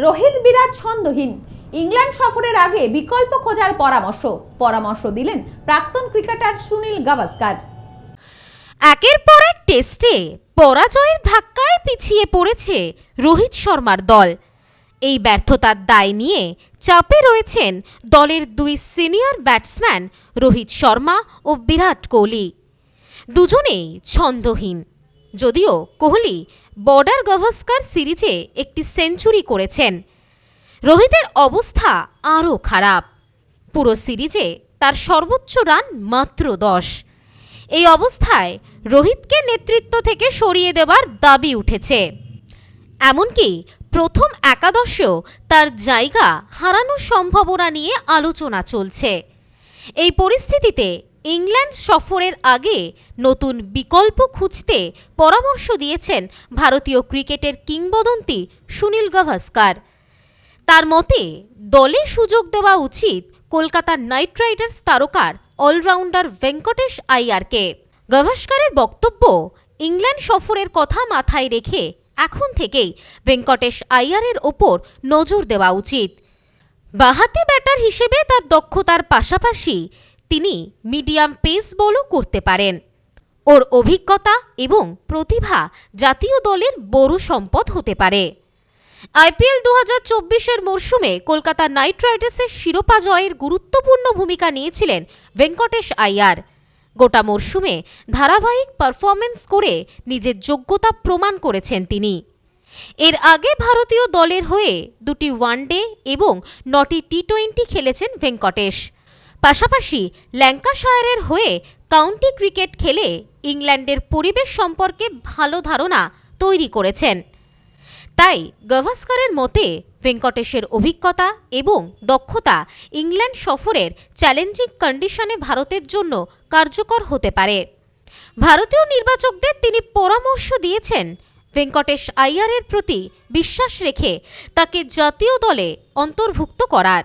রোহিত বিরাট ছন্দহীন। England সফরের আগে বিকল্প খোঁজার পরামর্শ। পরামর্শ দিলেন প্রাক্তন ক্রিকেটার সুনীল গাভাস্কার। একের পর এক টেস্টে পরাজয়ের ধাক্কায় পিছিয়ে পড়েছে রোহিত শর্মার দল। এই ব্যর্থতার দায় নিয়ে চাপে রয়েছেন দলের দুই সিনিয়র ব্যাটসম্যান রোহিত শর্মা ও বিরাট কোহলি। দুজনেই ছন্দহীন। যদিও কোহলি বর্ডার গাভাস্কার সিরিজে একটি সেঞ্চুরি করেছেন। রোহিতের অবস্থা আরও খারাপ। পুরো সিরিজে তার সর্বোচ্চ রান মাত্র দশ। এই অবস্থায় রোহিতকে নেতৃত্ব থেকে সরিয়ে দেওয়ার দাবি উঠেছে। এমনকি প্রথম একাদশেও তার জায়গা হারানোর সম্ভাবনা নিয়ে আলোচনা চলছে। এই পরিস্থিতিতে ইংল্যান্ড সফরের আগে নতুন বিকল্প খুঁজতে পরামর্শ দিয়েছেন ভারতীয় ক্রিকেটের কিংবদন্তি সুনীল গাভাস্কার। তার মতে, দলে সুযোগ দেওয়া উচিত কলকাতার নাইট রাইডার্স তারকার অলরাউন্ডার ভেঙ্কটেশ আইয়ারকে। গাভাস্কারের বক্তব্য, ইংল্যান্ড সফরের কথা মাথায় রেখে এখন থেকেই ভেঙ্কটেশ আইয়ারের ওপর নজর দেওয়া উচিত। বাহাতি ব্যাটার হিসেবে তার দক্ষতার পাশাপাশি তিনি মিডিয়াম পেস বলও করতে পারেন। ওর অভিজ্ঞতা এবং প্রতিভা জাতীয় দলের বড় সম্পদ হতে পারে। আইপিএল দু হাজার চব্বিশের মরশুমে কলকাতা নাইট রাইডার্সের শিরোপা জয়ের গুরুত্বপূর্ণ ভূমিকা নিয়েছিলেন ভেঙ্কটেশ আইয়ার গোটা মরশুমে ধারাবাহিক পারফরমেন্স করে নিজের যোগ্যতা প্রমাণ করেছেন তিনি। এর আগে ভারতীয় দলের হয়ে দুটি ওয়ানডে এবং নটি টি টোয়েন্টি খেলেছেন ভেঙ্কটেশ। পাশাপাশি ল্যাঙ্কাশায়ারের হয়ে কাউন্টি ক্রিকেট খেলে ইংল্যান্ডের পরিবেশ সম্পর্কে ভালো ধারণা তৈরি করেছেন। তাই গাভাস্কারের মতে ভেঙ্কটেশের অভিজ্ঞতা এবং দক্ষতা ইংল্যান্ড সফরের চ্যালেঞ্জিং কন্ডিশনে ভারতের জন্য কার্যকর হতে পারে। ভারতীয় নির্বাচকদের তিনি পরামর্শ দিয়েছেন, ভেঙ্কটেশ আইয়ারের প্রতি বিশ্বাস রেখে তাকে জাতীয় দলে অন্তর্ভুক্ত করার।